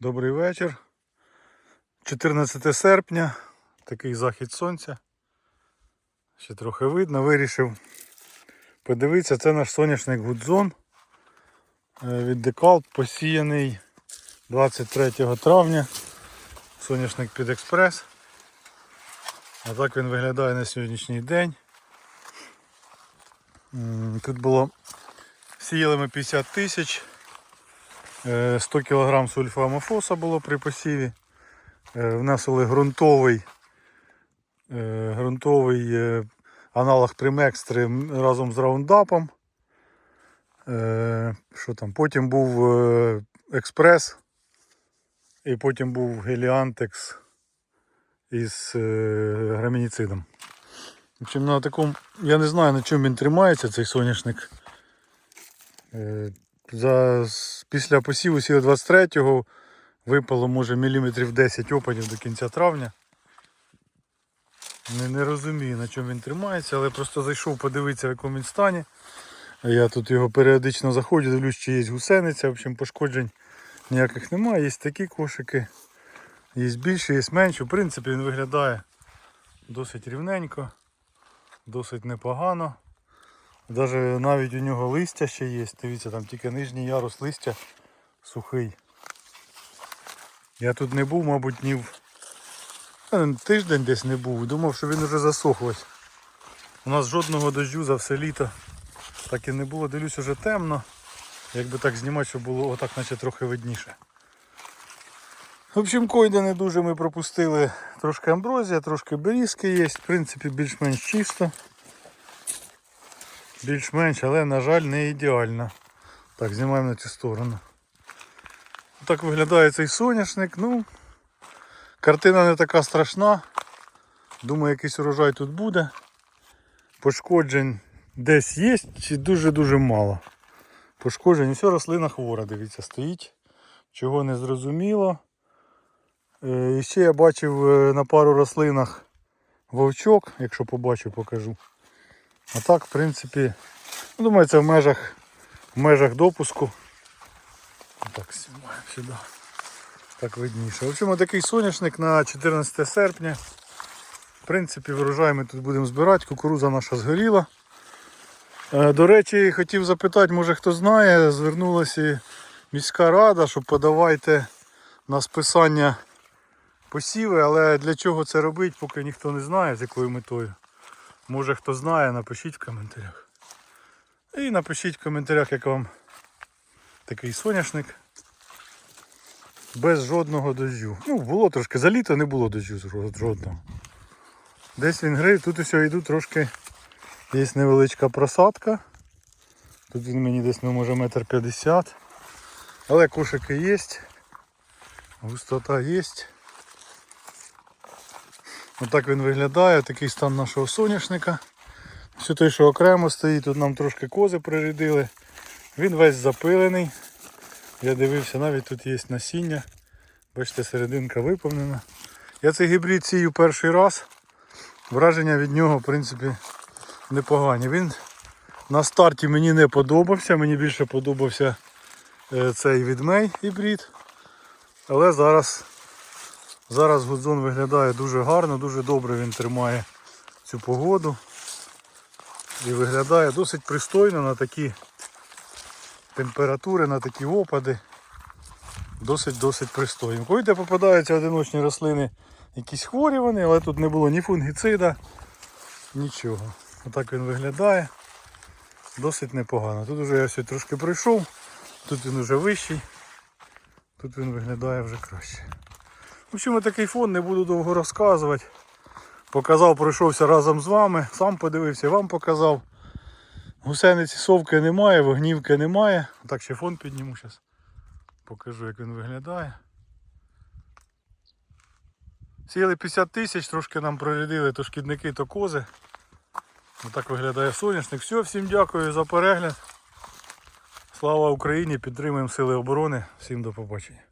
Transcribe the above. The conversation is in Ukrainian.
Добрий вечір. 14 серпня, такий захід сонця. Ще трохи видно, вирішив подивитися, це наш соняшник Гудзон е, від Декалт, посіяний 23 травня. Соняшник під експрес. А так він виглядає на сьогоднішній день. Тут було сіяли ми 50 тисяч. Е, 100 кг сульфамофоса було при посіві. Е, Внесли ґрунтовий, е, ґрунтовий е, аналог Тримекстри разом з раундапом. Е, Що там? Потім був е, експрес. І потім був геліантекс із е, грамініцидом. В на такому, я не знаю на чому він тримається, цей соняшник. За, після посіву сіли 23-го випало може міліметрів 10 опадів до кінця травня. Не, не розумію на чому він тримається, але просто зайшов подивитися в якому він стані. Я тут його періодично заходжу, дивлюсь, чи є гусениця, в общем, пошкоджень ніяких немає. Є такі кошики, є більші, є менші. В принципі, він виглядає досить рівненько, досить непогано. Даже навіть у нього листя ще є. Дивіться, там тільки нижній ярус листя сухий. Я тут не був, мабуть, днів та, тиждень десь не був. Думав, що він вже засохлось. У нас жодного дождю за все літо так і не було. Дивлюсь, уже темно. Якби так знімати, щоб було отак, наче трохи видніше. В общем, койде не дуже ми пропустили трошки амброзія, трошки берізки є. В принципі, більш-менш чисто. Більш-менш, але, на жаль, не ідеально. Так, знімаємо на цю сторону. Так виглядає цей соняшник. Ну, картина не така страшна. Думаю, якийсь урожай тут буде. Пошкоджень десь є, чи дуже-дуже мало. Пошкоджень, все рослина хвора, дивіться, стоїть. Чого не зрозуміло. Е, І ще я бачив е, на пару рослинах вовчок, якщо побачу, покажу. А так, в принципі, ну, думаю, це в межах, в межах допуску. Так, знімаємо сюди. Так видніше. В общем, такий соняшник на 14 серпня. В принципі, врожай ми тут будемо збирати, кукуруза наша згоріла. Е, До речі, хотів запитати, може хто знає, звернулася міська рада, що подавайте на списання посіви, але для чого це робити, поки ніхто не знає, з якою метою. Може хто знає, напишіть в коментарях. І напишіть в коментарях, як вам такий соняшник. Без жодного дождю. Ну, було трошки, за літо не було дождю жо- жодного. Десь він грив, тут усе йду трошки є невеличка просадка. Тут він мені десь ну, може метр п'ятдесят. Але кошики є. Густота є. Отак він виглядає, такий стан нашого соняшника. Все те, що окремо стоїть, тут нам трошки кози прирядили. Він весь запилений. Я дивився, навіть тут є насіння. Бачите, серединка виповнена. Я цей гібрид сію перший раз. Враження від нього, в принципі, непогані. Він на старті мені не подобався, мені більше подобався е, цей відмей гібрид. Але зараз Зараз Гудзон виглядає дуже гарно, дуже добре він тримає цю погоду. І виглядає досить пристойно на такі температури, на такі опади. Досить-досить пристойно. Коли попадаються одиночні рослини, якісь хворі вони, але тут не було ні фунгіцида, нічого. Отак він виглядає. Досить непогано. Тут вже я сьогодні трошки пройшов, тут він вже вищий, тут він виглядає вже краще. В общем, такий фон, не буду довго розказувати. Показав, пройшовся разом з вами, сам подивився, вам показав. Гусениці совки немає, вогнівки немає. Так ще фон підніму зараз. Покажу як він виглядає. Сіяли 50 тисяч, трошки нам прорядили то шкідники, то кози. Отак виглядає соняшник. Все, всім дякую за перегляд. Слава Україні! Підтримуємо Сили оборони. Всім до побачення.